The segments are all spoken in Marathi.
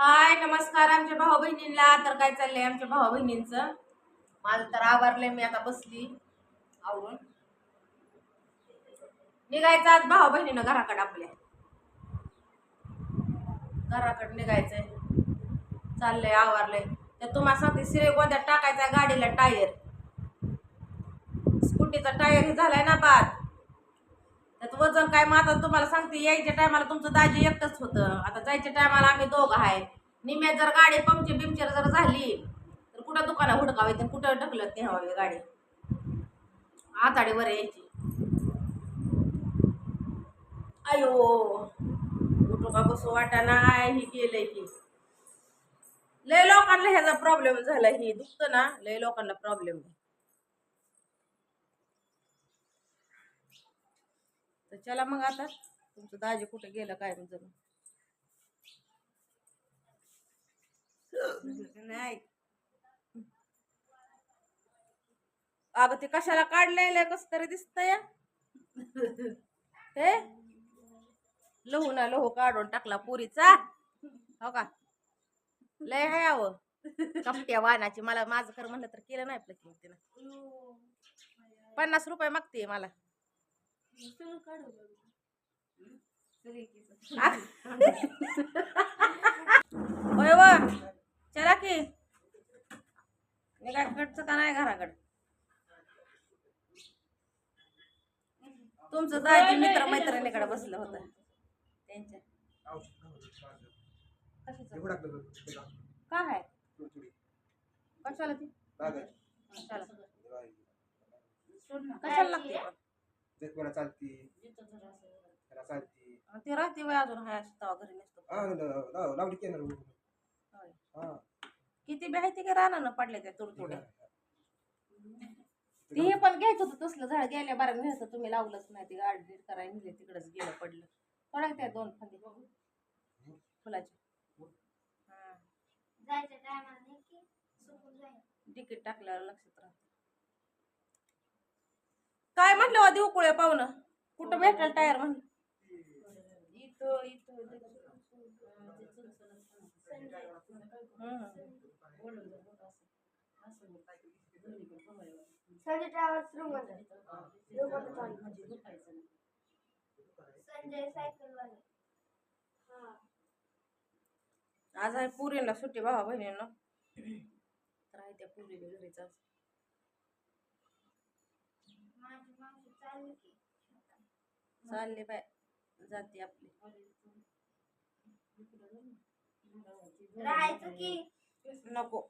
हाय नमस्कार. आमच्या भाऊ बहिणींना तर काय चाललंय आमच्या भाऊ बहिणींचं माझं तर आवरलंय मी आता बसली आवरून. निघायचं आज भाऊ बहिणीनं घराकडे आपल्या. घराकडे निघायचंय. चाललंय आवरलंय. तर तुम्हाला सांगते सिरे गोंद्यात टाकायचा गाडीला टायर. स्कूटीचा टायर हे झालाय ना बाद त्यात वजन काय मग आता तुम्हाला सांगते यायच्या टायमाला तुमचं दाजी एकटंच होतं. आता जायच्या टायमाला आम्ही दोघं आहे. निम्यात जर गाडी पंक्चर बिमचर जर झाली तर कुठं दुकानात हुडकावी तर कुठं ढकलत नाही हवी गाडी. आताडीवर यायची. अयो कुठं का बसू वाटा नाही ही गेलंय की. लय लोकांना ह्याचा प्रॉब्लेम झाला ही दुखतं ना लय लोकांना प्रॉब्लेम आहे. चला मग आता. तुमचं दाजी कुठे गेलं काय म्हणजे नाही. अगं ते कशाला काढलेलं कस तरी दिसतंय. ते लहू ना लहू काढून टाकला पुरीचा. हो का? लय हाय आव कपट्या वाहनाची मला माझं खरं म्हणलं तर केलं नाही प्लकिंग तिनं पन्नास रुपये मागते मला. होय व चला की. निघाकडचं का नाही घराकड? तुमचं दाजी मित्र मैत्रिणीकडे बसलं होतं. त्यांच्या? काय आहे? कशाला ती? कशाला? कशाला लागते? पण? चालती. त्याला चालती. ती राहते वय अजून हाय अशी तवा घरी नसतो. हा लाव- लावली की येणार होय. हा. किती बी आहे ती की रानानं पडले त्या तुडतुड्या ते हे पण घ्यायचं होतं तसलं झाड गेल्या बारा घ्यायचं तुम्ही लावलंच नाही. ते गाडी नीट करायला नेले तिकडच गेलं पडलं. थोडा त्या दोन फांदी फुलाचे. हा. जायच्या टायमाला नाही की सुकून जाईल. तिकीट टाकल्यावर लक्षात राहत. काय म्हटलं आधी उकळे पाहुणं? कुठं भेटेल टायर म्हणलं इथं इथं संजय ट्रॅव्हल्स श्रीमंत संजय सायकल वाले. हा. आज आहे पुरीला सुट्टी भावा बहिणींना तर आहे त्या पुरीला घरीच आज माझी मावशी चालली बाय. जाते आपली. राहायचं की? नको.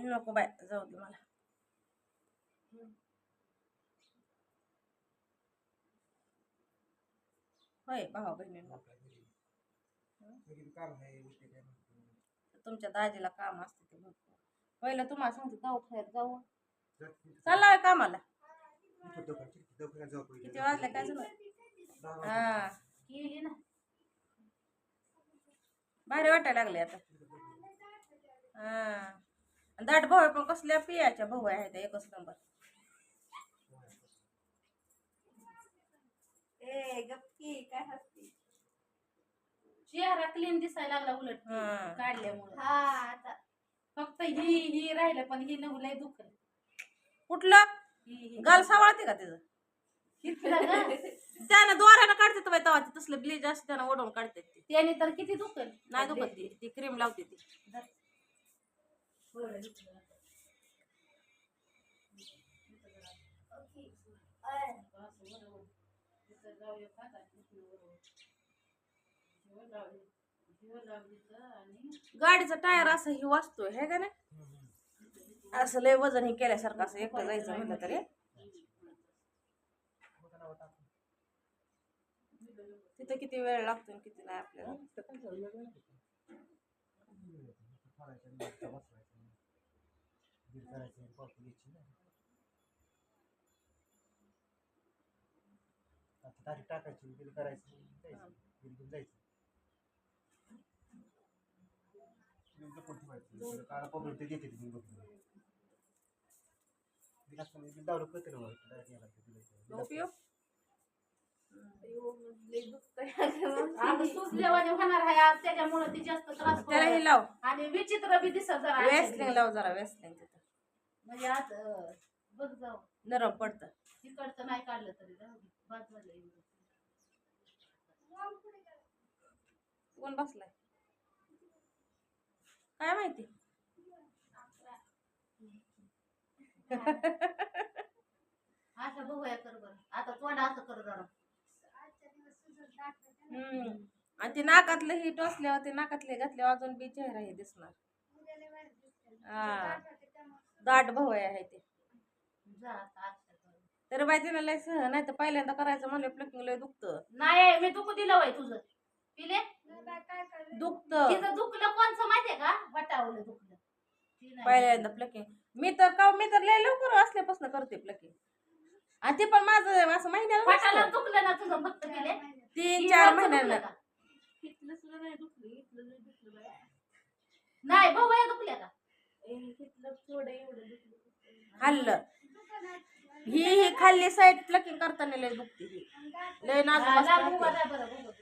नको बाय. जाऊ दे मला. होय काय म्हणतो. तुमच्या दाजीला काम असते ते भरपूर. पहिलं तुम्हाला सांगते दवाखान्यात जाऊ जा तिथे चालला होय कामाला. किती वाजले काय झालं. हा. ना भारी वाटायला लागले आता. हा. दाट भाऊ आहे पण कसल्या पियाच्या भाऊ आहे त्या एकच नंबर. ए गप्पी काय हसती? चेहरा क्लीन दिसायला लागला उलट. काढल्यामुळे. हा आता. फक्त ही ही राहिलं पण ही नऊ लय दुखल. कुठलं? गाल सावळते का ना, त्यानं द्वारानं काढते तर तेव्हा ते तसलं ब्लीज असते त्यानं ओढून काढते ते. त्याने तर किती दुखल. नाही दुखत ती ती क्रीम लावते ती. गाडीचा टायर असं ही वाचतोय हे का नाही? असं लय वजन हे केल्यासारखं असं एकटं जायचं म्हटलं तरी तिथं किती वेळ लागतो आणि किती नाही आपल्याला तारीख टाकायची बिल करायचं जायचं. बिल घेऊन जायचं बिल जपून ते देते बिल बघून. दारू उपयोग सुजल्यावानी होणार आहे आज त्याच्यामुळे ती जास्त त्रास त्याला हे. लाव आणि विचित्र बी दिसत जरा वेसलिंग लाव जरा वेसलिंग तिथं म्हणजे आज बघ जाऊ नरम पडतं तिकडचं नाही काढलं तरी जाऊ दे. बाद झालं एवढं. कोण बसलाय काय माहिती अशा बघूया कर बरं आता तोंड असं कर जरा. हम्म आणि ते नाकातलं ही टोचल्यावर ते नाकातले घातल्यावर अजून बी चेहरा हे दिसणार. हा. दाट भवय आहे ते जा आता आजच्या कर. तर बाई तिला लय सह नाही तर पहिल्यांदा करायचं म्हणलं प्लकिंग लय दुखतं नाही मी दुखू दिलं वय तुझं पिले बाय? दुखतं तिचं दुखलं कोणचं माहितीये का वटावलं दुखलं. पहिल्यांदा प्लकिंग मी तर का मी तर लय लवकर असल्यापासून करते प्लकिंग आणि ते पण माझं असं महिन्याला वटाला नसतं. दुखलं ना तुझं फक्त. तीन चार दुखलं महिन्याला का? इथलं सुद्धा नाही दुखलं इथलं लय दुखलं बाई. नाही भाऊ बाया दुखल्या का इथलं थोडं एवढं दुखलं हल्लं दुकानात ही ही खाल्ली साईड प्लकिंग करताना लय दुखते ही लय नाजूक हा, असतं लांब उभा ते. राहा बरं, बघू.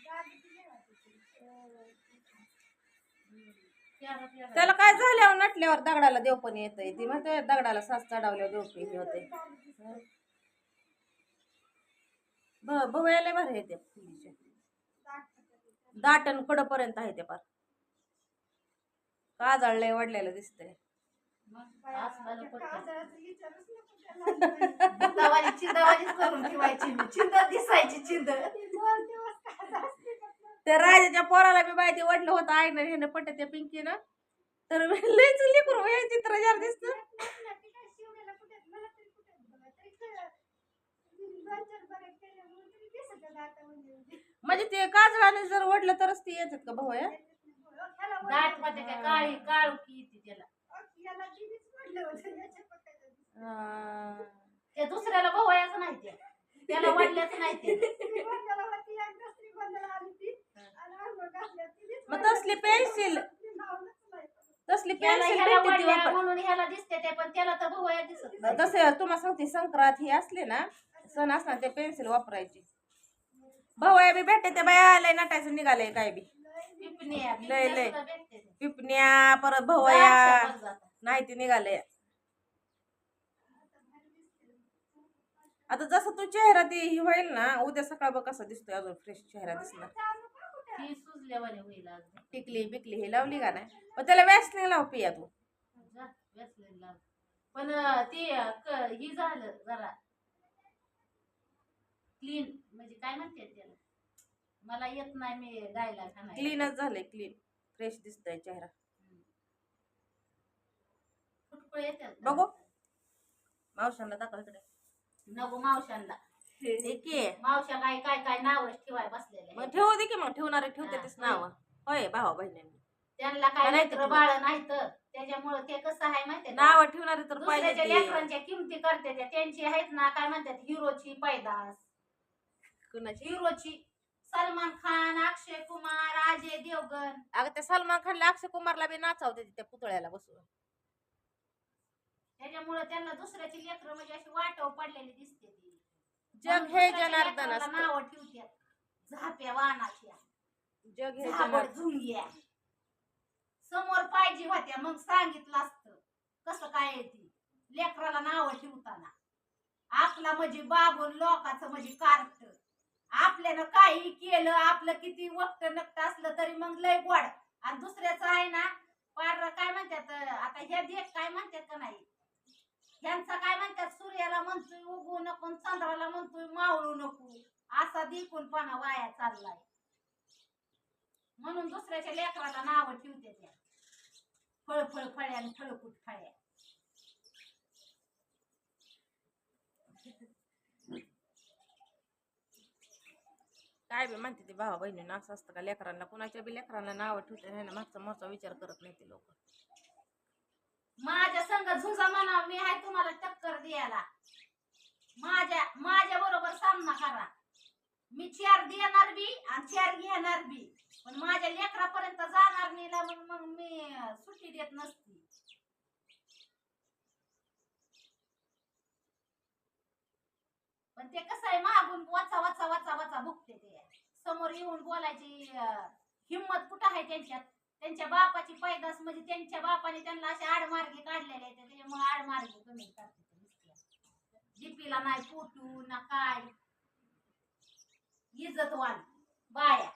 दात दिले वाटते. प्यारा, प्यारा. त्याला काय झाल्यावर नटल्यावर दगडाला देव पण येतंय. ती म्हणते दगडाला सास चढावल्यावर देव पण होते भवयाला भारी येते दाटन कडपर्यंत आहे ते पार. काजळलंय वाढलेलं दिसतंय. दिसायची असलं त्या राजाच्या पोराला बी माहिती वाटलं होतं आईनं ह्यानं पटत त्या पिंकीनं. तर लयच लिकूर वय चित्र जार दिसत. ती आहे म्हणजे म्हणजे ते काजळाने जर वडलं तरच ते येतात का भाऊ दाटमध्ये काय काळी की येते त्याला. त्या दुसऱ्याला भोवयाचं नाही ते. त्याला वाढल्याच नाही ते. मग तसली पेन्सिल. तसली पेन्सिल ह्याला भेटते ती वाढल्या वापर म्हणून ह्याला दिसते ते पण त्याला तर भोवया दिसत नाही तसे तुम्हाला सांगते संक्रांत ही असले ना सण असताना ते पेन्सिल वापरायची भाऊ बी भेटते ते बाया लय नटायचं निघालंय काय बी पिपण्या लय, लय. पिपण्या सुद्धा भेटते ते. पिपण्या परत भवया. नाही ते निघाले आता जसं तू चेहरा ते हे होईल ना उद्या सकाळ बघ कसा दिसतोय अजून फ्रेश चेहरा दिसणार कुठं. ती सुजल्यावाने होईल आज. टिकली बिकली हे लावली का नाही? पण त्याला वॅसलिंग लाव पिया तू. जा, Vaseline लाव. पण अं, ते अं, क- ही झालं जरा. क्लीन म्हणजे काय म्हणते त्याला? मला येत नाही मी गायला खाणार क्लीनच झालंय क्लीन फ्रेश दिसतोय चेहरा. फुटकुळे येतात? बघू. मावशांना दाखव इकडे. नको मावशांना. ठीक आहे मावशा काय काय काय नाव ठेवाय बसलेले मग ठेवू दे की मग ठेवणारे ठेवते तेच नाव. होय भावा बहिणींनी. त्यांना काय नाही तर बाळ नाही तर. त्याच्यामुळे ते कसं आहे माहितीये का? नाव ठेवणारे तर पाहिजे. लेकरांच्या किमती करते त्या. त्यांची आहेत ना काय म्हणतात हिरोची पैदास. कुणाची? हिरोची. सलमान खान अक्षय कुमार अजय देवगण अगं त्या सलमान खानला अक्षय कुमारला बी नाचावते त्या पुतळ्याला बसून. त्याच्यामुळे त्यांना दुसऱ्याची लेकरं म्हणजे अशी वाटव पडलेली दिसते जग हे जनार्दन असतं. नाव ठेवत्यात? झाप्या वाहनाच्या जग हे झाबड जनार्दन. झुंग्या. समोर पाहिजे होत्या मग सांगितलं असतं. कसं काय ती? लेकराला नाव ठेवताना. आपला म्हणजे बाबून लोकाचं म्हणजे कार्ट. आपल्यानं काही केलं आपलं किती वक्त नक्त असलं तरी मग लय गोड. आणि दुसऱ्याचं आहे ना पार काय म्हणतात आता ह्या देख काय म्हणतात का नाही? ह्यांचा काय म्हणतात सूर्याला म्हणतोय उगू नको चंद्राला म्हणतोय मावळू नको. असा दिकूनपणा वाया चाललाय. म्हणून दुसऱ्याच्या लेकराला नाव ठेवते त्या. फळ फळ फळ्या आणि फळकूट फळ्या. काय बी म्हणते ते भावा बहिणीनं असं असतं का लेकरांना? कुणाच्या बी लेकरांना नाव ठेवते नाही ना मागचा मोठा विचार करत नाही ते लोक. माझ्या संग झुंजा म्हणा मी आहे तुम्हाला टक्कर द्यायला. माझ्या माझ्या बरोबर सामना करा. मी चार देणार बी आणि चार घेणार बी. पण माझ्या लेकरापर्यंत जाणार नाही मग मग मी सुट्टी देत नसती. पण ते कसं आहे मागून वाचा वाचा वाचा वाचा भुकते ते. समोर येऊन बोलायची हिंमत कुठं आहे त्यांच्यात? त्यांच्या बापाची पैदास म्हणजे त्यांच्या बापाने त्यांना असे आडमार्गे काढलेले आहेत. त्याच्यामुळे आडमार्गे कमी करते जीपीला नाही पोटू ना काय. इज्जतवान बाया